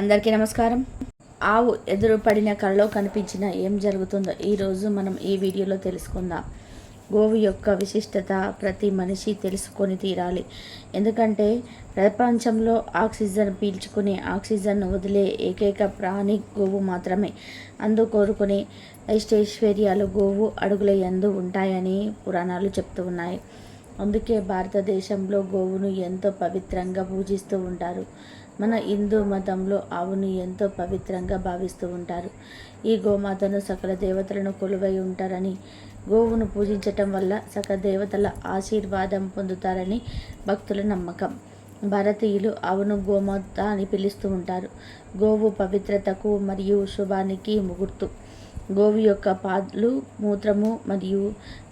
అందరికీ నమస్కారం. ఆవు ఎదురు పడిన కళలో కనిపించిన ఏం జరుగుతుందో ఈరోజు మనం ఈ వీడియోలో తెలుసుకుందాం. గోవు యొక్క విశిష్టత ప్రతి మనిషి తెలుసుకొని తీరాలి. ఎందుకంటే ప్రపంచంలో ఆక్సిజన్ పీల్చుకుని ఆక్సిజన్ వదిలే ఏకైక ప్రాణి గోవు మాత్రమే. అందు కోరుకునే ఐష్టైశ్వర్యాలు గోవు అడుగుల ఎందు ఉంటాయని పురాణాలు చెప్తూ ఉన్నాయి. అందుకే భారతదేశంలో గోవును ఎంతో పవిత్రంగా పూజిస్తూ ఉంటారు. మన హిందూ మతంలో ఆవును ఎంతో పవిత్రంగా భావిస్తూ ఉంటారు. ఈ గోమాతను సకల దేవతలను కొలువై ఉంటారని గోవును పూజించటం వల్ల సకల దేవతల ఆశీర్వాదం పొందుతారని భక్తుల నమ్మకం. భారతీయులు ఆవును గోమాత అని పిలుస్తూ ఉంటారు. గోవు పవిత్రతకు మరియు శుభానికి ముగుర్తు. గోవు యొక్క పాలు మూత్రము మరియు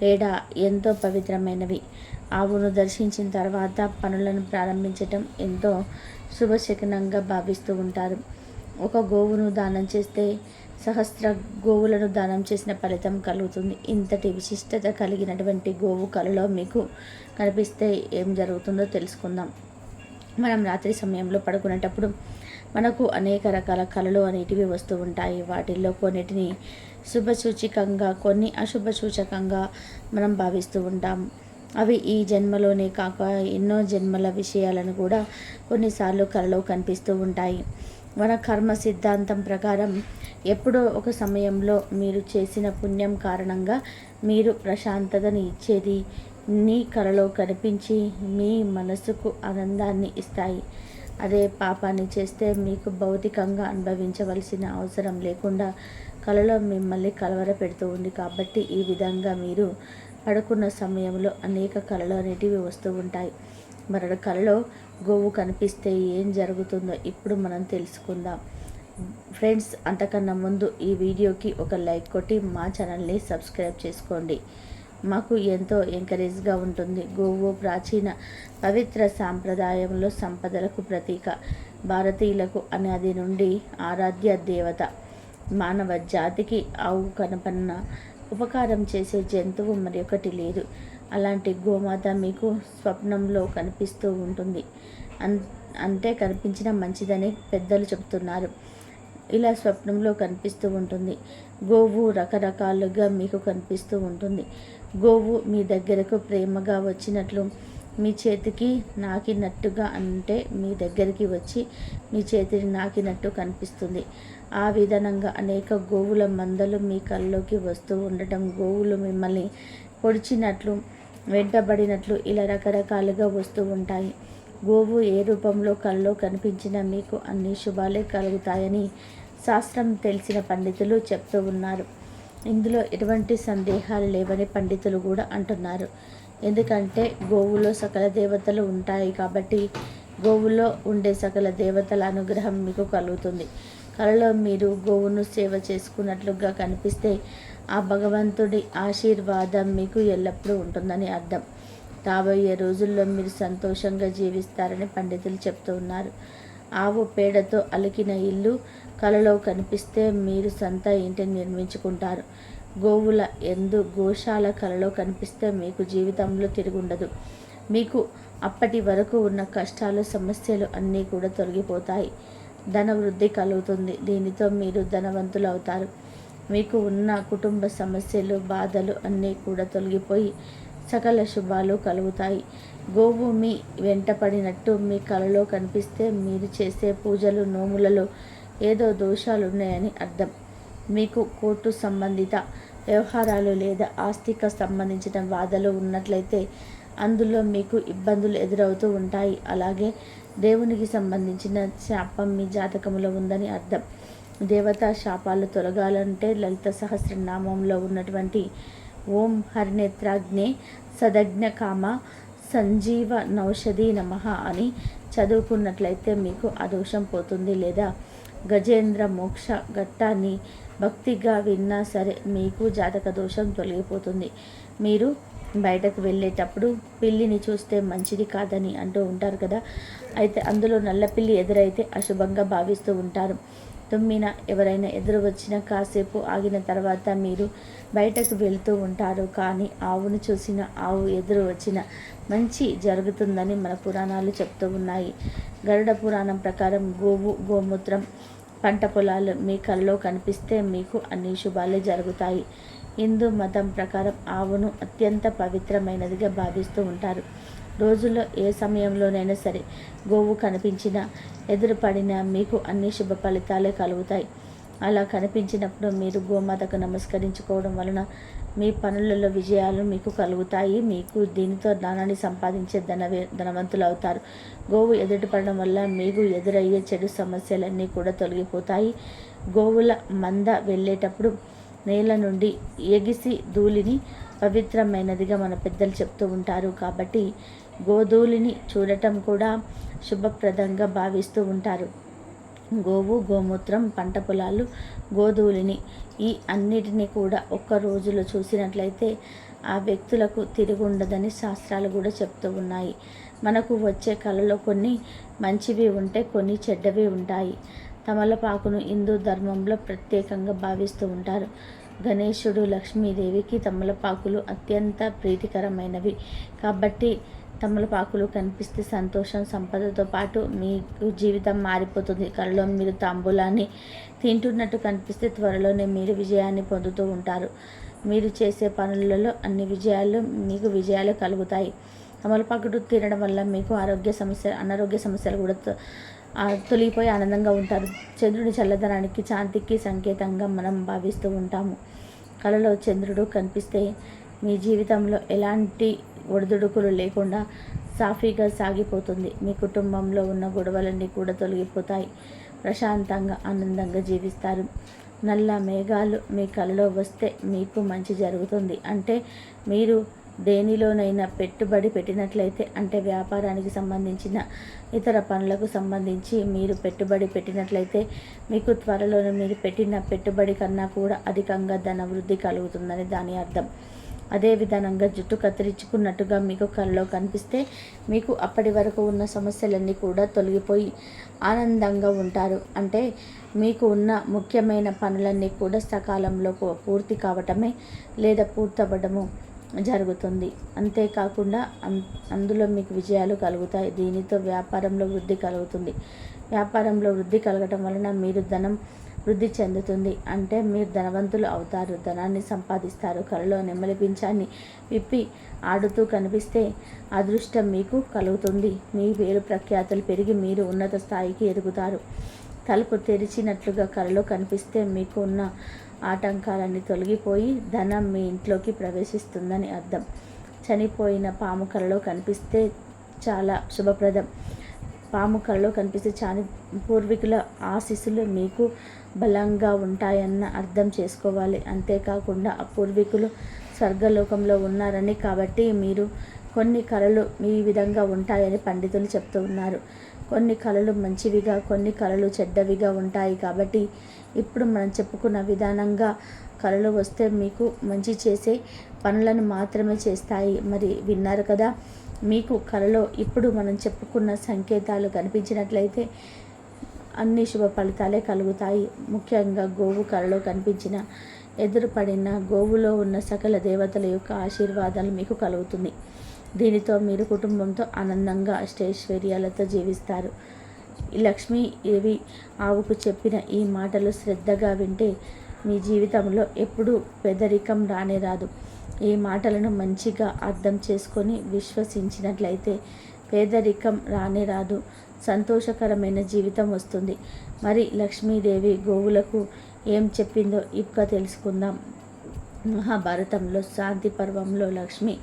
పేడ ఎంతో పవిత్రమైనవి. ఆవును దర్శించిన తర్వాత పనులను ప్రారంభించటం ఎంతో శుభశకనంగా భావిస్తూ ఉంటారు. ఒక గోవును దానం చేస్తే సహస్ర గోవులను దానం చేసిన ఫలితం కలుగుతుంది. ఇంతటి విశిష్టత కలిగినటువంటి గోవు కళలో మీకు కనిపిస్తే ఏం జరుగుతుందో తెలుసుకుందాం. మనం రాత్రి సమయంలో పడుకునేటప్పుడు మనకు అనేక రకాల కళలు అనేటివి వస్తూ ఉంటాయి. వాటిల్లో కొన్నిటిని శుభసూచికంగా కొన్ని అశుభ సూచకంగా మనం భావిస్తూ ఉంటాం. అవి ఈ జన్మలోనే కాక ఎన్నో జన్మల విషయాలను కూడా కొన్నిసార్లు కలలో కనిపిస్తూ ఉంటాయి. మన కర్మ సిద్ధాంతం ప్రకారం ఎప్పుడో ఒక సమయంలో మీరు చేసిన పుణ్యం కారణంగా మీరు ప్రశాంతతని ఇచ్చేది నీ కలలో కనిపించి మీ మనసుకు ఆనందాన్ని ఇస్తాయి. అదే పాపాన్ని చేస్తే మీకు భౌతికంగా అనుభవించవలసిన అవసరం లేకుండా కలలో మిమ్మల్ని కలవర పెడుతూ ఉంది కాబట్టి ఈ విధంగా మీరు పడుకున్న సమయంలో అనేక కళలు అనేటివి వస్తూ ఉంటాయి. మరణ కళలో గోవు కనిపిస్తే ఏం జరుగుతుందో ఇప్పుడు మనం తెలుసుకుందాం. ఫ్రెండ్స్ అంతకన్నా ముందు ఈ వీడియోకి ఒక లైక్ కొట్టి మా ఛానల్ని సబ్స్క్రైబ్ చేసుకోండి. మాకు ఎంతో ఎంకరేజ్గా ఉంటుంది. గోవు ప్రాచీన పవిత్ర సాంప్రదాయంలో సంపదలకు ప్రతీక భారతీయులకు అనేది నుండి ఆరాధ్య దేవత మానవ జాతికి ఆవు కనపన్న ఉపకారం చేసే జంతువు మరి ఒకటి లేదు. అలాంటి గోమాత మీకు స్వప్నంలో కనిపిస్తూ ఉంటుంది. అన్ అంటే కనిపించిన మంచిదని పెద్దలు చెబుతున్నారు. ఇలా స్వప్నంలో కనిపిస్తూ ఉంటుంది. గోవు రకరకాలుగా మీకు కనిపిస్తూ ఉంటుంది. గోవు మీ దగ్గరకు ప్రేమగా వచ్చినట్లు మీ చేతికి నాకినట్టుగా అంటే మీ దగ్గరికి వచ్చి మీ చేతిని నాకినట్టు కనిపిస్తుంది. ఆ విధానంగా అనేక గోవుల మందలు మీ కళ్ళలోకి వస్తూ ఉండటం గోవులు మిమ్మల్ని పొడిచినట్లు వెంటబడినట్లు ఇలా రకరకాలుగా వస్తూ ఉంటాయి. గోవు ఏ రూపంలో కల్లో కనిపించినా మీకు అన్ని శుభాలే కలుగుతాయని శాస్త్రం తెలిసిన పండితులు చెప్తూ ఉన్నారు. ఇందులో ఎటువంటి సందేహాలు లేవని పండితులు కూడా అంటున్నారు. ఎందుకంటే గోవులో సకల దేవతలు ఉంటాయి కాబట్టి గోవులో ఉండే సకల దేవతల అనుగ్రహం మీకు కలుగుతుంది. కలలో మీరు గోవును సేవ చేసుకున్నట్లుగా కనిపిస్తే ఆ భగవంతుడి ఆశీర్వాదం మీకు ఎల్లప్పుడూ ఉంటుందని అర్థం. రాబోయే రోజుల్లో మీరు సంతోషంగా జీవిస్తారని పండితులు చెప్తూ ఉన్నారు. ఆవు పేడతో అలికిన ఇల్లు కలలో కనిపిస్తే మీరు సొంత ఇంటిని నిర్మించుకుంటారు. గోవుల ఎందు గోశాల కలలో కనిపిస్తే మీకు జీవితంలో తిరుగుండదు. మీకు అప్పటి వరకు ఉన్న కష్టాలు సమస్యలు అన్నీ కూడా తొలగిపోతాయి. ధన వృద్ధి కలుగుతుంది. దీనితో మీరు ధనవంతులు అవుతారు మీకు ఉన్న కుటుంబ సమస్యలు బాధలు అన్నీ కూడా తొలగిపోయి సకల శుభాలు కలుగుతాయి. గోవు మీ వెంటపడినట్టు మీ కలలో కనిపిస్తే మీరు చేసే పూజలు నోములలో ఏదో దోషాలు ఉన్నాయని అర్థం. మీకు కోర్టు సంబంధిత వ్యవహారాలు లేదా ఆస్తిక సంబంధించిన బాధలు ఉన్నట్లయితే అందులో మీకు ఇబ్బందులు ఎదురవుతూ ఉంటాయి. అలాగే దేవునికి సంబంధించిన శాపం మీ జాతకంలో ఉందని అర్థం. దేవతా శాపాలు తొలగాలంటే లలిత సహస్రనామంలో ఉన్నటువంటి ఓం హరినేత్రాగ్నే సదజ్ఞ కామ సంజీవ నౌషధి నమ అని చదువుకున్నట్లయితే మీకు ఆ దోషం పోతుంది లేదా గజేంద్ర మోక్ష ఘట్టాన్ని భక్తిగా విన్నా సరే మీకు జాతక దోషం తొలగిపోతుంది. మీరు బయటకు వెళ్ళేటప్పుడు పిల్లిని చూస్తే మంచిది కాదని అంటూ ఉంటారు కదా. అయితే అందులో నల్ల పిల్లి ఎదురైతే అశుభంగా భావిస్తూ ఉంటారు. తుమ్మిన ఎవరైనా ఎదురు వచ్చిన కాసేపు ఆగిన తర్వాత మీరు బయటకు వెళ్తూ ఉంటారు. కానీ ఆవును చూసిన ఆవు ఎదురు వచ్చిన మంచి జరుగుతుందని మన పురాణాలు చెప్తూ ఉన్నాయి. గరుడ పురాణం ప్రకారం గోవు గోమూత్రం పంట పొలాలు మీ కళ్ళలో కనిపిస్తే మీకు అన్ని శుభాలే జరుగుతాయి. హిందూ మతం ప్రకారం ఆవును అత్యంత పవిత్రమైనదిగా భావిస్తూ ఉంటారు. రోజుల్లో ఏ సమయంలోనైనా సరే గోవు కనిపించినా ఎదురుపడినా మీకు అన్ని శుభ ఫలితాలే కలుగుతాయి. అలా కనిపించినప్పుడు మీరు గోమాతకు నమస్కరించుకోవడం వలన మీ పనులలో విజయాలు మీకు కలుగుతాయి. మీకు దీనితో ధనాన్ని సంపాదించే ధనవే ధనవంతులు అవుతారు గోవు ఎదుటిపడడం వల్ల మీకు ఎదురయ్యే చెడు సమస్యలన్నీ కూడా తొలగిపోతాయి. గోవుల మంద వెళ్ళేటప్పుడు నేల నుండి ఎగిసి ధూళిని పవిత్రమైనదిగా మన పెద్దలు చెప్తూ ఉంటారు. కాబట్టి గోధూళిని చూడటం కూడా శుభప్రదంగా భావిస్తూ ఉంటారు. గోవు గోమూత్రం పంట పొలాలు గోధూళిని ఈ అన్నిటినీ కూడా ఒక్క రోజులో చూసినట్లయితే ఆ వ్యక్తులకు తిరుగుండదని శాస్త్రాలు కూడా చెప్తూ ఉన్నాయి. మనకు వచ్చే కళలో కొన్ని మంచివి ఉంటే కొన్ని చెడ్డవి ఉంటాయి. తమలపాకును హిందూ ధర్మంలో ప్రత్యేకంగా భావిస్తూ ఉంటారు. గణేశుడు లక్ష్మీదేవికి తమలపాకులు అత్యంత ప్రీతికరమైనవి. కాబట్టి తమలపాకులు కనిపిస్తే సంతోషం సంపదతో పాటు మీకు జీవితం మారిపోతుంది. కళ్ళలో మీరు తాంబూలాన్ని తింటున్నట్టు కనిపిస్తే త్వరలోనే మీరు విజయాన్ని పొందుతూ ఉంటారు. మీరు చేసే పనులలో అన్ని విజయాలు మీకు విజయాలు కలుగుతాయి. తమలపాకుడు తినడం వల్ల మీకు ఆరోగ్య సమస్య అనారోగ్య సమస్యలు కూడా తొలిగిపోయి ఆనందంగా ఉంటారు. చంద్రుడి చల్లదనానికి శాంతికి సంకేతంగా మనం భావిస్తూ ఉంటాము. కళలో చంద్రుడు కనిపిస్తే మీ జీవితంలో ఎలాంటి ఒడిదుడుకులు లేకుండా సాఫీగా సాగిపోతుంది. మీ కుటుంబంలో ఉన్న గొడవలన్నీ కూడా తొలగిపోతాయి. ప్రశాంతంగా ఆనందంగా జీవిస్తారు. నల్ల మేఘాలు మీ కలలో వస్తే మీకు మంచి జరుగుతుంది. అంటే మీరు దేనిలోనైనా పెట్టుబడి పెట్టినట్లయితే అంటే వ్యాపారానికి సంబంధించిన ఇతర పనులకు సంబంధించి మీరు పెట్టుబడి పెట్టినట్లయితే మీకు త్వరలోనే మీరు పెట్టిన పెట్టుబడి కన్నా కూడా అధికంగా ధన వృద్ధి కలుగుతుందని దాని అర్థం. అదే విధానంగా జుట్టు కత్తిరించుకున్నట్టుగా మీకు కళ్ళలో కనిపిస్తే మీకు అప్పటి వరకు ఉన్న సమస్యలన్నీ కూడా తొలగిపోయి ఆనందంగా ఉంటారు. అంటే మీకు ఉన్న ముఖ్యమైన పనులన్నీ కూడా సకాలంలో పూర్తి కావటమే లేదా పూర్తవ్వడము జరుగుతుంది. అంతేకాకుండా అందులో మీకు విజయాలు కలుగుతాయి. దీనితో వ్యాపారంలో వృద్ధి కలుగుతుంది. వ్యాపారంలో వృద్ధి కలగటం వలన మీరు ధనం వృద్ధి చెందుతుంది. అంటే మీరు ధనవంతులు అవుతారు. ధనాన్ని సంపాదిస్తారు. కలలో నెమ్మలి పింఛాన్ని విప్పి ఆడుతూ కనిపిస్తే అదృష్టం మీకు కలుగుతుంది. మీ పేరు ప్రఖ్యాతులు పెరిగి మీరు ఉన్నత స్థాయికి ఎదుగుతారు. తలుపు తెరిచినట్లుగా కలలో కనిపిస్తే మీకు ఉన్న ఆటంకాలన్నీ తొలగిపోయి ధనం మీ ఇంట్లోకి ప్రవేశిస్తుందని అర్థం. చనిపోయిన పాము కలలో కనిపిస్తే చాలా శుభప్రదం. పాము కలలో కనిపిస్తే చాని పూర్వీకుల ఆశీస్సులు మీకు బలంగా ఉంటాయన్న అర్థం చేసుకోవాలి. అంతేకాకుండా ఆ పూర్వీకులు స్వర్గలోకంలో ఉన్నారని కాబట్టి మీరు కొన్ని కళలు ఈ విధంగా ఉంటాయని పండితులు చెప్తూ ఉన్నారు. కొన్ని కళలు మంచివిగా కొన్ని కళలు చెడ్డవిగా ఉంటాయి కాబట్టి ఇప్పుడు మనం చెప్పుకున్న విధానంగా కళలు వస్తే మీకు మంచి చేసే పనులను మాత్రమే చేస్తాయి. మరి విన్నారు కదా? మీకు కళలో ఇప్పుడు మనం చెప్పుకున్న సంకేతాలు కనిపించినట్లయితే అన్ని శుభ ఫలితాలే కలుగుతాయి. ముఖ్యంగా గోవు కళలో కనిపించిన ఎదురుపడిన గోవులో ఉన్న సకల దేవతల యొక్క ఆశీర్వాదాలు మీకు కలుగుతుంది. దీనితో మీరు కుటుంబంతో ఆనందంగా అష్టైశ్వర్యాలతో జీవిస్తారు. లక్ష్మీదేవి ఆవుకు చెప్పిన ఈ మాటలు శ్రద్ధగా వింటే మీ జీవితంలో ఎప్పుడూ పెదరికం రానే రాదు. ఈ మాటలను మంచిగా అర్థం చేసుకొని విశ్వసించినట్లయితే పేదరికం రానే రాదు. సంతోషకరమైన జీవితం వస్తుంది. మరి లక్ష్మీదేవి గోవులకు ఏం చెప్పిందో ఇప్పుడు తెలుసుకుందాం. మహాభారతంలో శాంతి పర్వంలో లక్ష్మి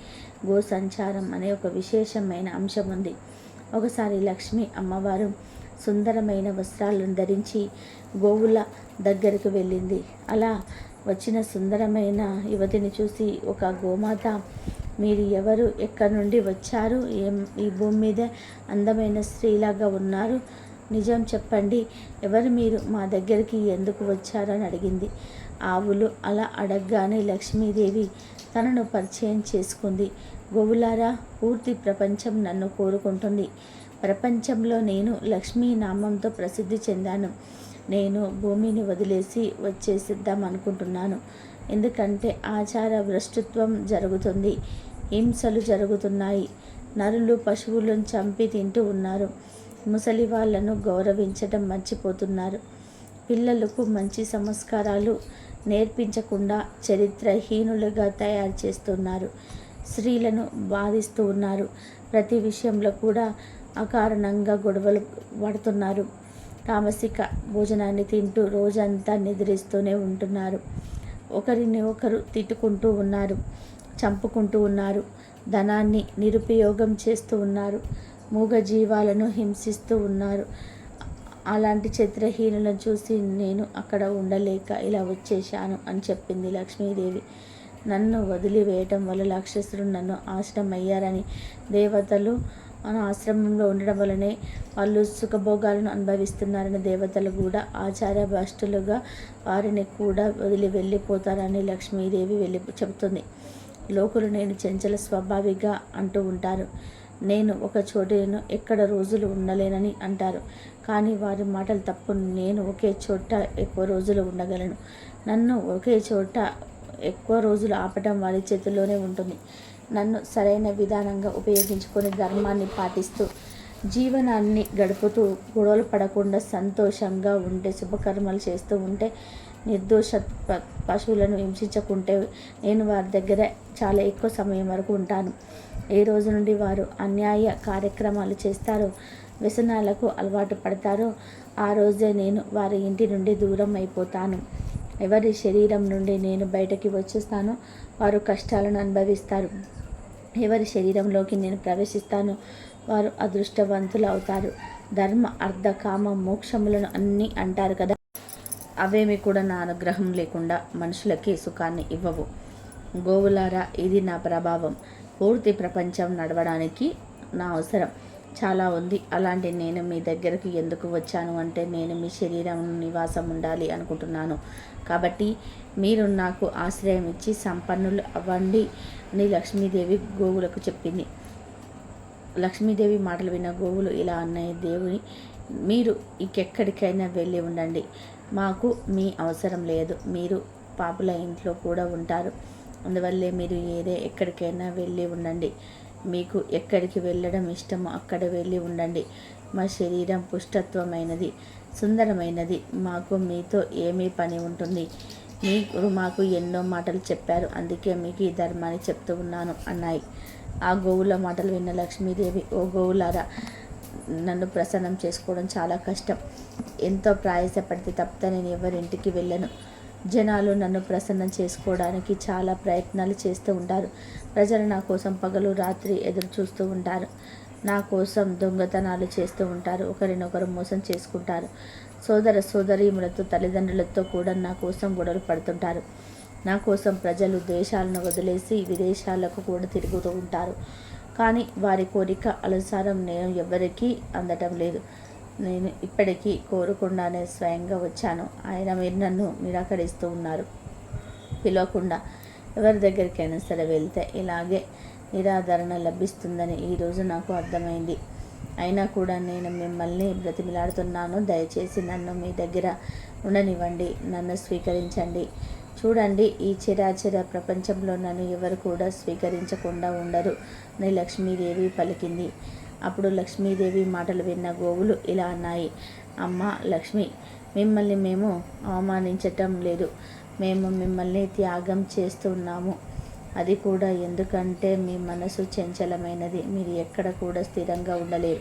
గో సంచారం అనే ఒక విశేషమైన అంశం ఉంది. ఒకసారి లక్ష్మి అమ్మవారు సుందరమైన వస్త్రాలను ధరించి గోవుల దగ్గరకు వెళ్ళింది. అలా వచ్చిన సుందరమైన యువతిని చూసి ఒక గోమాత మీరు ఎవరు? ఎక్కడి నుండి వచ్చారు? ఏం ఈ భూమి మీద అందమైన స్త్రీలాగా ఉన్నారు? నిజం చెప్పండి ఎవరు మీరు? మా దగ్గరికి ఎందుకు వచ్చారని అడిగింది. ఆవులు అలా అడగగానే లక్ష్మీదేవి తనను పరిచయం చేసుకుంది. గోవులారా పూర్తి ప్రపంచం నన్ను కోరుకుంటుంది. ప్రపంచంలో నేను లక్ష్మీ నామంతో ప్రసిద్ధి చెందాను. నేను భూమిని వదిలేసి వచ్చేసిద్దాం అనుకుంటున్నాను. ఎందుకంటే ఆచార భ్రష్టత్వం జరుగుతుంది. హింసలు జరుగుతున్నాయి. నరులు పశువులను చంపి తింటూ ఉన్నారు. ముసలి వాళ్ళను గౌరవించడం మర్చిపోతున్నారు. పిల్లలకు మంచి సంస్కారాలు నేర్పించకుండా చరిత్రహీనులుగా తయారు చేస్తున్నారు. స్త్రీలను బాధిస్తూ ఉన్నారు. ప్రతి విషయంలో కూడా అకారణంగా గొడవలు పడుతున్నారు. తామసిక భోజనాన్ని తింటూ రోజంతా నిద్రిస్తూనే ఉంటున్నారు. ఒకరిని ఒకరు తిట్టుకుంటూ ఉన్నారు చంపుకుంటూ ఉన్నారు ధనాన్ని నిరుపయోగం చేస్తూ ఉన్నారు మూగ జీవాలను హింసిస్తూ ఉన్నారు. అలాంటి చిత్రహీనులను చూసి నేను అక్కడ ఉండలేక ఇలా వచ్చేశాను అని చెప్పింది లక్ష్మీదేవి. నన్ను వదిలివేయటం వల్ల రాక్షసులు నన్ను ఆశ్రమయ్యారని దేవతలు ఆశ్రమంలో ఉండడం వలనే వాళ్ళు సుఖభోగాలను అనుభవిస్తున్నారని దేవతలు కూడా ఆచార్య భ్రష్టులుగా వారిని కూడా వదిలి వెళ్ళిపోతారని లక్ష్మీదేవి వెళ్ళి చెబుతుంది. లోకులు నేను చెంచల స్వభావిగా అంటూ ఉంటారు. నేను ఒక చోటను ఎక్కడ రోజులు ఉండలేనని అంటారు. కానీ వారి మాటలు తప్పు. నేను ఒకే చోట ఎక్కువ రోజులు ఉండగలను. నన్ను ఒకే చోట ఎక్కువ రోజులు ఆపటం వారి చేతుల్లోనే ఉంటుంది. నన్ను సరైన విధానంగా ఉపయోగించుకొని ధర్మాన్ని పాటిస్తూ జీవనాన్ని గడుపుతూ గొడవలు పడకుండా సంతోషంగా ఉంటే శుభకర్మలు చేస్తూ ఉంటే నిర్దోష పశువులను హింసించకుంటే నేను వారి దగ్గర చాలా ఎక్కువ సమయం వరకు ఉంటాను. ఏ రోజు నుండి వారు అన్యాయ కార్యక్రమాలు చేస్తారో వ్యసనాలకు అలవాటు పడతారో ఆ రోజే నేను వారి ఇంటి నుండి దూరం అయిపోతాను. ఎవరి శరీరం నుండి నేను బయటకి వచ్చేస్తానో వారు కష్టాలను అనుభవిస్తారు. ఎవరి శరీరంలోకి నేను ప్రవేశిస్తాను వారు అదృష్టవంతులు అవుతారు ధర్మ అర్ధ కామ మోక్షములను అన్నీ అంటారు కదా. అవేమి కూడా నా అనుగ్రహం లేకుండా మనుషులకి సుఖాన్ని ఇవ్వవు. గోవులారా ఇది నా ప్రభావం. పూర్తి ప్రపంచం నడవడానికి నా అవసరం. చాలా ఉంది. అలాంటి నేను మీ దగ్గరకు ఎందుకు వచ్చాను అంటే నేను మీ శరీరం నివాసం ఉండాలి అనుకుంటున్నాను. కాబట్టి మీరు నాకు ఆశ్రయం ఇచ్చి సంపన్నులు అవ్వండి అని లక్ష్మీదేవి గోవులకు చెప్పింది. లక్ష్మీదేవి మాటలు విన్న గోవులు ఇలా అన్నాయి దేవుని మీరు ఇంకెక్కడికైనా వెళ్ళి ఉండండి. మాకు మీ అవసరం లేదు. మీరు పాపుల ఇంట్లో కూడా ఉంటారు. అందువల్లే మీరు ఏదే ఎక్కడికైనా వెళ్ళి ఉండండి. మీకు ఎక్కడికి వెళ్ళడం ఇష్టమో అక్కడ వెళ్ళి ఉండండి. మా శరీరం పుష్టత్వమైనది సుందరమైనది. మాకు మీతో ఏమీ పని ఉంటుంది. మీరు మాకు ఎన్నో మాటలు చెప్పారు. అందుకే మీకు ఈ ధర్మాన్ని చెప్తూ ఉన్నాను అన్నాయి. ఆ గోవుల మాటలు విన్న లక్ష్మీదేవి ఓ గోవులారా నన్ను ప్రసన్నం చేసుకోవడం చాలా కష్టం. ఎంతో ప్రయాసపడితే తప్పితే నేను ఎవరింటికి వెళ్ళను. జనాలు నన్ను ప్రసన్నం చేసుకోవడానికి చాలా ప్రయత్నాలు చేస్తూ ఉంటారు. ప్రజలు నా కోసం పగలు రాత్రి ఎదురు చూస్తూ ఉంటారు. నా కోసం దొంగతనాలు చేస్తూ ఉంటారు. ఒకరినొకరు మోసం చేసుకుంటారు. సోదర సోదరీములతో తల్లిదండ్రులతో కూడా నా కోసం గొడవలు పడుతుంటారు. నా కోసం ప్రజలు దేశాలను వదిలేసి విదేశాలకు కూడా తిరుగుతూ ఉంటారు. కానీ వారి కోరిక అనుసారం నేను ఎవరికీ అందటం లేదు. నేను ఇప్పటికీ కోరకుండానే స్వయంగా వచ్చాను. ఆయన మీరు నన్ను నిరాకరిస్తూ ఉన్నారు. పిలవకుండా ఎవరి దగ్గరికైనా సరే వెళ్తే ఇలాగే నిరాదరణ లభిస్తుందని ఈరోజు నాకు అర్థమైంది. అయినా కూడా నేను మిమ్మల్ని బ్రతిమిలాడుతున్నాను. దయచేసి నన్ను మీ దగ్గర ఉండనివ్వండి. నన్ను స్వీకరించండి. చూడండి ఈ చిరాచిర ప్రపంచంలో నన్ను ఎవరు కూడా స్వీకరించకుండా ఉండరు. అని లక్ష్మీదేవి పలికింది. అప్పుడు లక్ష్మీదేవి మాటలు విన్న గోవులు ఇలా అన్నాయి. అమ్మ లక్ష్మి మిమ్మల్ని మేము అవమానించటం లేదు. మేము మిమ్మల్ని త్యాగం చేస్తున్నాము. అది కూడా ఎందుకంటే మీ మనసు చంచలమైనది. మీరు ఎక్కడ కూడా స్థిరంగా ఉండలేరు.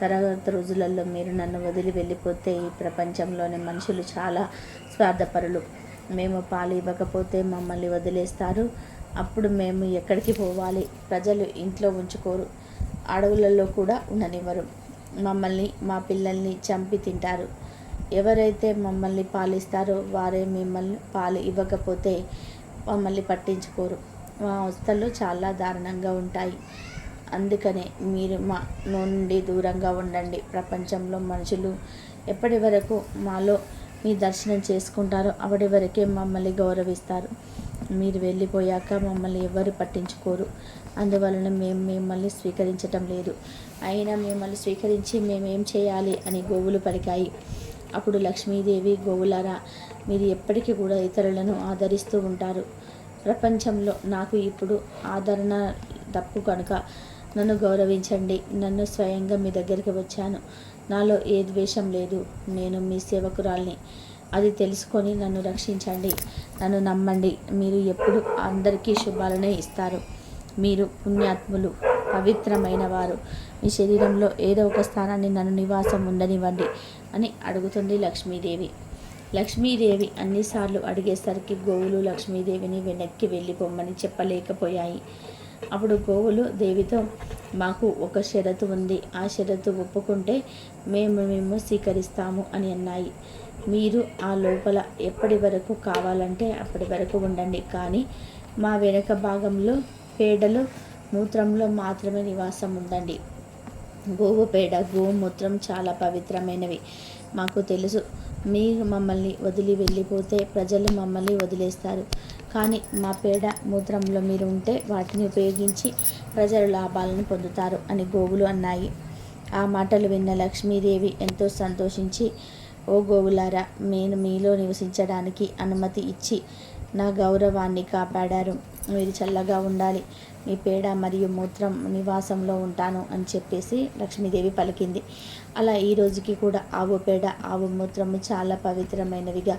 తర్వాత రోజులలో మీరు నన్ను వదిలి వెళ్ళిపోతే ఈ ప్రపంచంలోని మనుషులు చాలా స్వార్థపరులు. మేము పాలు ఇవ్వకపోతే మమ్మల్ని వదిలేస్తారు. అప్పుడు మేము ఎక్కడికి పోవాలి? ప్రజలు ఇంట్లో ఉంచుకోరు. అడవులలో కూడా ఉండనివ్వరు. మమ్మల్ని మా పిల్లల్ని చంపి తింటారు. ఎవరైతే మమ్మల్ని పాలిస్తారో వారే మిమ్మల్ని పాలు ఇవ్వకపోతే మమ్మల్ని పట్టించుకోరు. మా అవస్థలు చాలా దారుణంగా ఉంటాయి. అందుకనే మీరు మా నుండి దూరంగా ఉండండి. ప్రపంచంలో మనుషులు ఎప్పటి వరకు మాలో మీ దర్శనం చేసుకుంటారో అప్పటి వరకే మమ్మల్ని గౌరవిస్తారు. మీరు వెళ్ళిపోయాక మమ్మల్ని ఎవరు పట్టించుకోరు. అందువలన మేము మిమ్మల్ని స్వీకరించటం లేదు. అయినా మిమ్మల్ని స్వీకరించి మేమేం చేయాలి? అని గోవులు పలికాయి. అప్పుడు లక్ష్మీదేవి గోవులారా మీరు ఎప్పటికీ కూడా ఇతరులను ఆదరిస్తూ ఉంటారు. ప్రపంచంలో నాకు ఇప్పుడు ఆదరణ తప్పు కనుక నన్ను గౌరవించండి. నన్ను స్వయంగా మీ దగ్గరికి వచ్చాను. నాలో ఏ ద్వేషం లేదు. నేను మీ సేవకురాల్ని. అది తెలుసుకొని నన్ను రక్షించండి. నన్ను నమ్మండి. మీరు ఎప్పుడు అందరికీ శుభాలనే ఇస్తారు. మీరు పుణ్యాత్ములు పవిత్రమైన వారు మీ శరీరంలో ఏదో ఒక స్థానాన్ని నన్ను నివాసం ఉండనివ్వండి అని అడుగుతుంది లక్ష్మీదేవి. లక్ష్మీదేవి అన్నిసార్లు అడిగేసరికి గోవులు లక్ష్మీదేవిని వెనక్కి వెళ్ళిపోమ్మని చెప్పలేకపోయాయి. అప్పుడు గోవులు దేవితో మాకు ఒక షరతు ఉంది. ఆ షరతు ఒప్పుకుంటే మేము మేము స్వీకరిస్తాము అని అన్నాయి. మీరు ఆ లోపల ఎప్పటి వరకు కావాలంటే అప్పటి వరకు ఉండండి. కానీ మా వెనక భాగంలో పేడలు మూత్రంలో మాత్రమే నివాసం ఉండండి గోవు పేడ గోమూత్రం చాలా పవిత్రమైనవి. మాకు తెలుసు. మీరు మమ్మల్ని వదిలి వెళ్ళిపోతే ప్రజలు మమ్మల్ని వదిలేస్తారు. కానీ మా పేడ మూత్రంలో మీరు ఉంటే వాటిని ఉపయోగించి ప్రజలు లాభాలను పొందుతారు అని గోవులు అన్నాయి. ఆ మాటలు విన్న లక్ష్మీదేవి ఎంతో సంతోషించి ఓ గోవులారా నేను మీలో నివసించడానికి అనుమతి ఇచ్చి నా గౌరవాన్ని కాపాడారు. మీరు చల్లగా ఉండాలి. మీ పేడ మరియు మూత్రం నివాసంలో ఉంటాను అని చెప్పేసి లక్ష్మీదేవి పలికింది. అలా ఈ రోజుకి కూడా ఆవు పేడ ఆవు మూత్రము చాలా పవిత్రమైనవిగా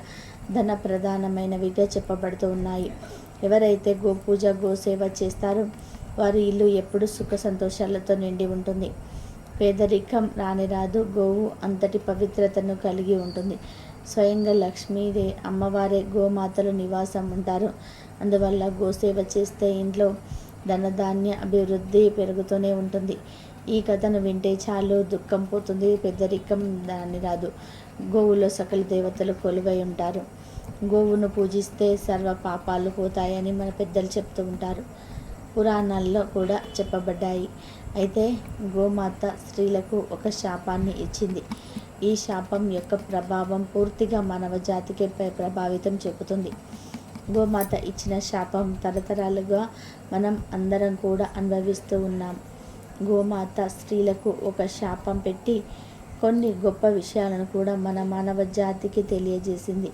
ధన ప్రధానమైనవిగా చెప్పబడుతూ ఉన్నాయి. ఎవరైతే గోపూజ గోసేవ చేస్తారో వారి ఇల్లు ఎప్పుడు సుఖ సంతోషాలతో నిండి ఉంటుంది. పేదరికం రాని రాదు గోవు అంతటి పవిత్రతను కలిగి ఉంటుంది. స్వయంగా లక్ష్మీదే అమ్మవారే గోమాతలు నివాసం ఉంటారు. అందువల్ల గోసేవ చేస్తే ఇంట్లో ధనధాన్య అభివృద్ధి పెరుగుతూనే ఉంటుంది. ఈ కథను వింటే చాలు దుఃఖం పోతుంది పెద్దరికం దాని రాదు. గోవులో సకల దేవతలు కొలువై ఉంటారు. గోవును పూజిస్తే సర్వ పాపాలు పోతాయని మన పెద్దలు చెప్తూ ఉంటారు. పురాణాల్లో కూడా చెప్పబడ్డాయి. అయితే గోమాత స్త్రీలకు ఒక శాపాన్ని ఇచ్చింది. ఈ శాపం యొక్క ప్రభావం పూర్తిగా మానవ జాతికి ప్రభావితం చెబుతుంది. గోమాత ఇచ్చిన శాపం తరతరాలుగా మనం అందరం కూడా అనుభవిస్తూ ఉన్నాం. గోమాత స్త్రీలకు ఒక శాపం పెట్టి కొన్ని గొప్ప విషయాలను కూడా మన మానవ జాతికి తెలియజేసింది.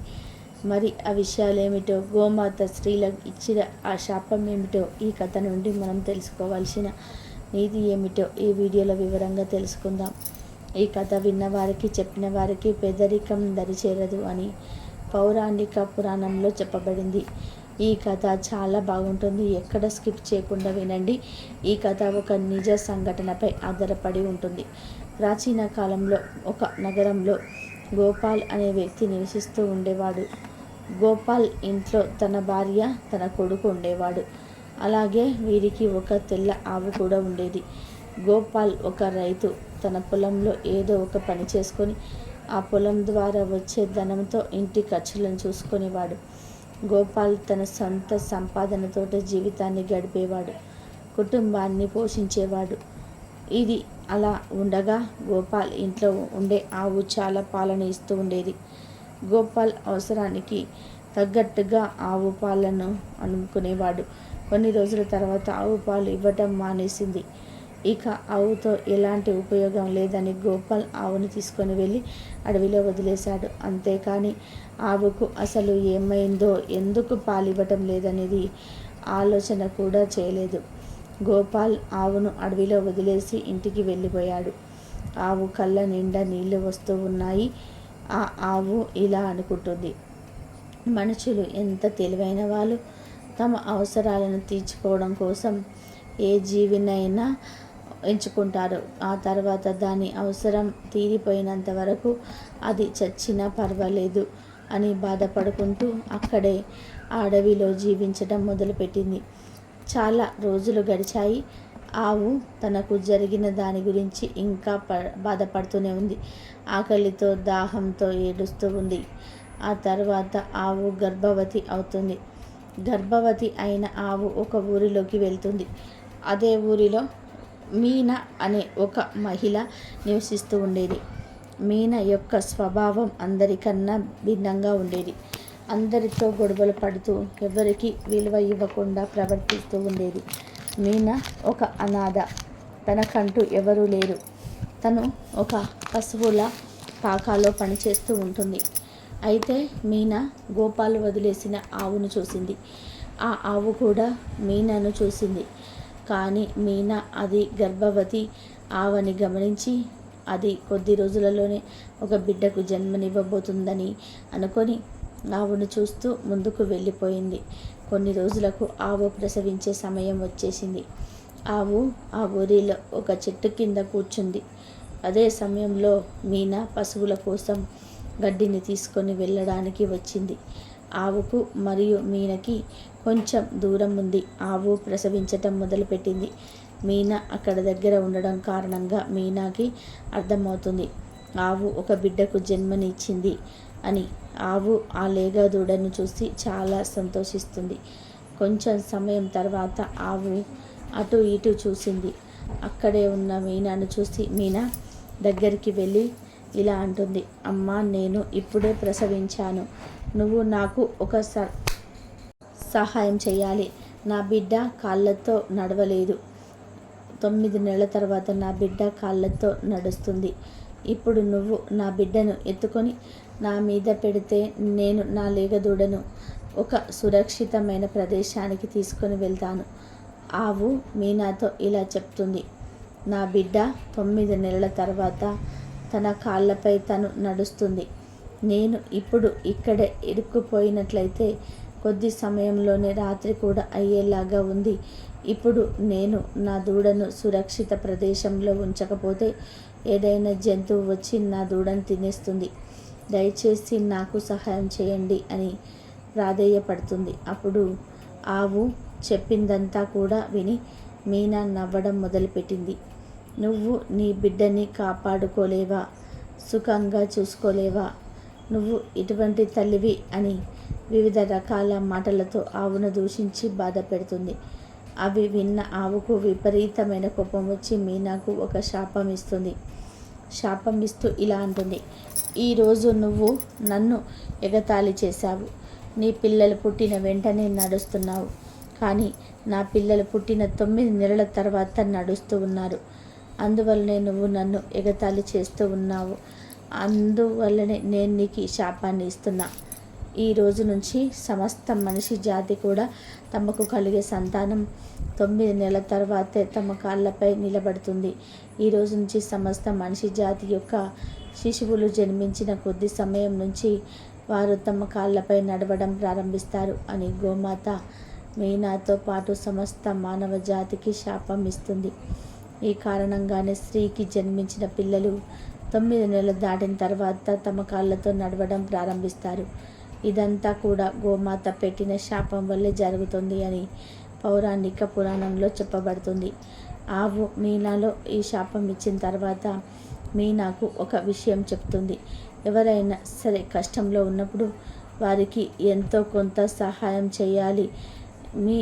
మరి ఆ విషయాలు ఏమిటో గోమాత స్త్రీలకు ఇచ్చిన ఆ శాపం ఏమిటో ఈ కథ నుండి మనం తెలుసుకోవాల్సిన నీతి ఏమిటో ఈ వీడియోలో వివరంగా తెలుసుకుందాం. ఈ కథ విన్నవారికి చెప్పిన వారికి పేదరికం దరిచేరదు అని పౌరాణిక పురాణంలో చెప్పబడింది. ఈ కథ చాలా బాగుంటుంది. ఎక్కడ స్కిప్ చేయకుండా వినండి. ఈ కథ ఒక నిజ సంఘటనపై ఆధారపడి ఉంటుంది. ప్రాచీన కాలంలో ఒక నగరంలో గోపాల్ అనే వ్యక్తి నివసిస్తూ ఉండేవాడు. గోపాల్ ఇంట్లో తన భార్య తన కొడుకు ఉండేవాడు. అలాగే వీరికి ఒక తెల్ల ఆవు కూడా ఉండేది. గోపాల్ ఒక రైతు. తన పొలంలో ఏదో ఒక పని చేసుకొని ఆ పొలం ద్వారా వచ్చే ధనంతో ఇంటి ఖర్చులను చూసుకునేవాడు. గోపాల్ తన సొంత సంపాదనతోటి జీవితాన్ని గడిపేవాడు. కుటుంబాన్ని పోషించేవాడు. ఇది అలా ఉండగా గోపాల్ ఇంట్లో ఉండే ఆవు చాలా పాలన ఇస్తూ ఉండేది. గోపాల్ అవసరానికి తగ్గట్టుగా ఆవు పాలను అనుకునేవాడు. కొన్ని రోజుల తర్వాత ఆవు పాలు ఇవ్వటం మానేసింది. ఇక ఆవుతో ఎలాంటి ఉపయోగం లేదని గోపాల్ ఆవును తీసుకొని వెళ్ళి అడవిలో వదిలేశాడు. అంతేకాని ఆవుకు అసలు ఏమైందో ఎందుకు పాలివ్వటం లేదనేది ఆలోచన కూడా చేయలేదు. గోపాల్ ఆవును అడవిలో వదిలేసి ఇంటికి వెళ్ళిపోయాడు. ఆవు కళ్ళ నిండా నీళ్ళు వస్తూ ఉన్నాయి. ఆ ఆవు ఇలా అనుకుంటుంది. మనుషులు ఎంత తెలివైన వాళ్ళు. తమ అవసరాలను తీర్చుకోవడం కోసం ఏ జీవినైనా ఎంచుకుంటారు. ఆ తర్వాత దాని అవసరం తీరిపోయినంత వరకు అది చచ్చినా పర్వాలేదు అని బాధపడుకుంటూ అక్కడే అడవిలో జీవించడం మొదలుపెట్టింది. చాలా రోజులు గడిచాయి. ఆవు తనకు జరిగిన దాని గురించి ఇంకా ప బాధపడుతూనే ఉంది. ఆకలితో దాహంతో ఏడుస్తూ ఉంది. ఆ తర్వాత ఆవు గర్భవతి అవుతుంది. గర్భవతి అయిన ఆవు ఒక ఊరిలోకి వెళ్తుంది. అదే ఊరిలో మీనా అనే ఒక మహిళ నివసిస్తూ ఉండేది. మీనా యొక్క స్వభావం అందరికన్నా భిన్నంగా ఉండేది. అందరితో గొడవలు పడుతూ ఎవరికి విలువ ఇవ్వకుండా ప్రవర్తిస్తూ ఉండేది. మీనా ఒక అనాథ. తనకంటూ ఎవరూ లేరు. తను ఒక పశువుల పాకాలో పనిచేస్తూ ఉంటుంది. అయితే మీనా గోపాలు వదిలేసిన ఆవును చూసింది. ఆ ఆవు కూడా మీనాను చూసింది. కానీ మీనా అది గర్భవతి ఆవని గమనించి అది కొద్ది రోజులలోనే ఒక బిడ్డకు జన్మనివ్వబోతుందని అనుకొని ఆవును చూస్తూ ముందుకు వెళ్ళిపోయింది. కొన్ని రోజులకు ఆవు ప్రసవించే సమయం వచ్చేసింది. ఆవు ఆ ఊరిలో ఒక చెట్టు కింద కూర్చుంది. అదే సమయంలో మీనా పశువుల కోసం గడ్డిని తీసుకొని వెళ్ళడానికి వచ్చింది. ఆవుకు మరియు మీనకి కొంచెం దూరం ఉంది. ఆవు ప్రసవించటం మొదలుపెట్టింది. మీనా అక్కడ దగ్గర ఉండడం కారణంగా మీనాకి అర్థమవుతుంది. ఆవు ఒక బిడ్డకు జన్మనిచ్చింది అని. ఆవు ఆ లేగ దూడను చూసి చాలా సంతోషిస్తుంది. కొంచెం సమయం తర్వాత ఆవు అటు ఇటు చూసింది. అక్కడే ఉన్న మీనాను చూసి మీనా దగ్గరికి వెళ్ళి ఇలా అంటుంది. అమ్మా నేను ఇప్పుడే ప్రసవించాను. నువ్వు నాకు ఒక సర్ సహాయం చేయాలి. నా బిడ్డ కాళ్ళతో నడవలేదు. తొమ్మిది నెలల తర్వాత నా బిడ్డ కాళ్ళతో నడుస్తుంది. ఇప్పుడు నువ్వు నా బిడ్డను ఎత్తుకొని నా మీద పెడితే నేను నా లేగదూడను. ఒక సురక్షితమైన ప్రదేశానికి తీసుకొని వెళ్తాను. ఆవు మీనాతో ఇలా చెప్తుంది. నా బిడ్డ తొమ్మిది నెలల తర్వాత తన కాళ్ళపై తను నడుస్తుంది. నేను ఇప్పుడు ఇక్కడే ఇరుక్కుపోయినట్లయితే కొద్ది సమయంలోనే రాత్రి కూడా అయ్యేలాగా ఉంది. ఇప్పుడు నేను నా దూడను సురక్షిత ప్రదేశంలో ఉంచకపోతే ఏదైనా జంతువు వచ్చి నా దూడను తినేస్తుంది. దయచేసి నాకు సహాయం చేయండి అని ప్రాధేయపడుతుంది. అప్పుడు ఆవు చెప్పిందంతా కూడా విని మీనా నవ్వడం మొదలుపెట్టింది. నువ్వు నీ బిడ్డని కాపాడుకోలేవా? సుఖంగా చూసుకోలేవా? నువ్వు ఇటువంటి తల్లివి అని వివిధ రకాల మాటలతో ఆవును దూషించి బాధ పెడుతుంది. అవి విన్న ఆవుకు విపరీతమైన కోపం వచ్చి మీనాకు ఒక శాపం ఇస్తుంది. శాపం ఇస్తూ ఇలా అంటుంది. ఈరోజు నువ్వు నన్ను ఎగతాళి చేశావు. నీ పిల్లలు పుట్టిన వెంటనే నడుస్తున్నావు. కానీ నా పిల్లలు పుట్టిన తొమ్మిది నెలల తర్వాత నడుస్తూ ఉన్నారు. అందువల్లనే నువ్వు నన్ను ఎగతాళి చేస్తూ ఉన్నావు. అందువల్లనే నేను నీకు శాపాన్ని ఇస్తున్నా. ఈ రోజు నుంచి సమస్త మనిషి జాతి కూడా తమకు కలిగే సంతానం తొమ్మిది నెలల తర్వాతే తమ కాళ్ళపై నిలబడుతుంది. ఈ రోజు నుంచి సమస్త మనిషి జాతి యొక్క శిశువులు జన్మించిన కొద్ది సమయం నుంచి వారు తమ కాళ్ళపై నడవడం ప్రారంభిస్తారు అని గోమాత మీనాతో పాటు సమస్త మానవ జాతికి శాపం ఇస్తుంది. ఈ కారణంగానే స్త్రీకి జన్మించిన పిల్లలు తొమ్మిది నెలలు దాటిన తర్వాత తమ కాళ్ళతో నడవడం ప్రారంభిస్తారు. ఇదంతా కూడా గోమాత పెట్టిన శాపం వల్లే జరుగుతుంది అని పౌరాణిక పురాణంలో చెప్పబడుతుంది. ఆవు మీనాలో ఈ శాపం ఇచ్చిన తర్వాత మీనాకు ఒక విషయం చెప్తుంది. ఎవరైనా సరే కష్టంలో ఉన్నప్పుడు వారికి ఎంతో కొంత సహాయం చేయాలి. మీ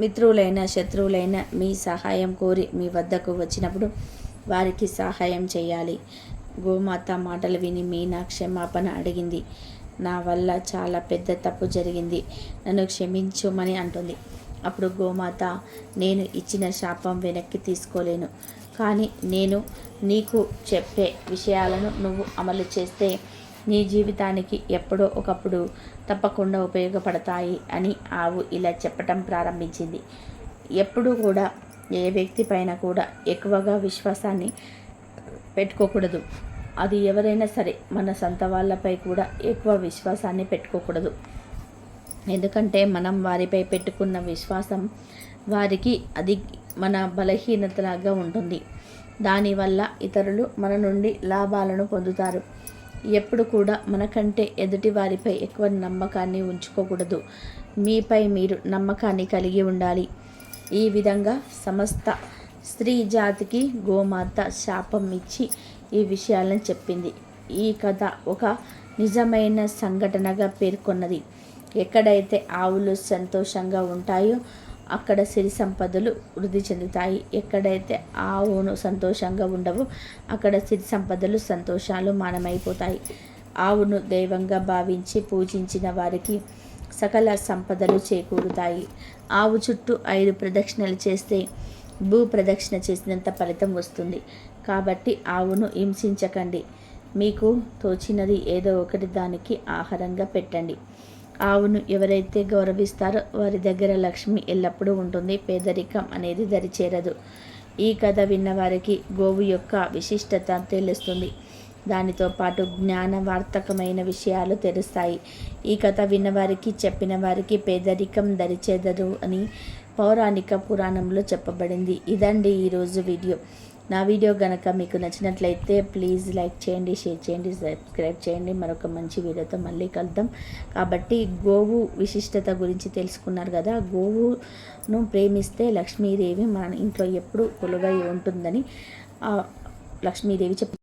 మిత్రులైన శత్రువులైన మీ సహాయం కోరి మీ వద్దకు వచ్చినప్పుడు వారికి సహాయం చేయాలి. గోమాత మాటలు విని మీనా క్షమాపణ అడిగింది. నా వల్ల చాలా పెద్ద తప్పు జరిగింది. నన్ను క్షమించమని అంటుంది. అప్పుడు గోమాత నేను ఇచ్చిన శాపం వెనక్కి తీసుకోలేను. కానీ నేను నీకు చెప్పే విషయాలను నువ్వు అమలు చేస్తే నీ జీవితానికి ఎప్పుడో ఒకప్పుడు తప్పకుండా ఉపయోగపడతాయి అని ఆవు ఇలా చెప్పటం ప్రారంభించింది. ఎప్పుడు కూడా ఏ వ్యక్తి పైన కూడా ఎక్కువగా విశ్వాసాన్ని పెట్టుకోకూడదు. అది ఎవరైనా సరే మన సొంత వాళ్ళపై కూడా ఎక్కువ విశ్వాసాన్ని పెట్టుకోకూడదు. ఎందుకంటే మనం వారిపై పెట్టుకున్న విశ్వాసం వారికి అది మన బలహీనతలాగా ఉంటుంది. దానివల్ల ఇతరులు మన నుండి లాభాలను పొందుతారు. ఎప్పుడు కూడా మనకంటే ఎదుటి వారిపై ఎక్కువ నమ్మకాన్ని ఉంచుకోకూడదు. మీపై మీరు నమ్మకాన్ని కలిగి ఉండాలి. ఈ విధంగా సమస్త స్త్రీ జాతికి గోమాత శాపం ఇచ్చి ఈ విషయాలను చెప్పింది. ఈ కథ ఒక నిజమైన సంఘటనగా పేర్కొన్నది. ఎక్కడైతే ఆవులు సంతోషంగా ఉంటాయో అక్కడ సిరి సంపదలు వృద్ధి చెందుతాయి. ఎక్కడైతే ఆవును సంతోషంగా ఉండవు అక్కడ సిరి సంపదలు సంతోషాలు మానమైపోతాయి. ఆవును దైవంగా భావించి పూజించిన వారికి సకల సంపదలు చేకూరుతాయి. ఆవు చుట్టూ ఐదు ప్రదక్షిణలు చేస్తే భూ ప్రదక్షిణ చేసినంత ఫలితం వస్తుంది. కాబట్టి ఆవును హింసించకండి. మీకు తోచినది ఏదో ఒకటి దానికి ఆహారంగా పెట్టండి. ఆవును ఎవరైతే గౌరవిస్తారో వారి దగ్గర లక్ష్మి ఎల్లప్పుడూ ఉంటుంది. పేదరికం అనేది దరిచేరదు. ఈ కథ విన్నవారికి గోవు యొక్క విశిష్టత తెలుస్తుంది. దానితో పాటు జ్ఞానవార్తకమైన విషయాలు తెలుస్తాయి. ఈ కథ విన్నవారికి చెప్పిన వారికి పేదరికం దరిచేదరు అని పౌరాణిక పురాణంలో చెప్పబడింది. ఇదండి ఈరోజు వీడియో. నా వీడియో కనుక మీకు నచ్చినట్లయితే ప్లీజ్ లైక్ చేయండి షేర్ చేయండి సబ్స్క్రైబ్ చేయండి. మరొక మంచి వీడియోతో మళ్ళీ కలుద్దాం. కాబట్టి గోవు విశిష్టత గురించి తెలుసుకున్నారు కదా. గోవును ప్రేమిస్తే లక్ష్మీదేవి మన ఇంట్లో ఎప్పుడు కొలువై ఉంటుందని లక్ష్మీదేవి చెప్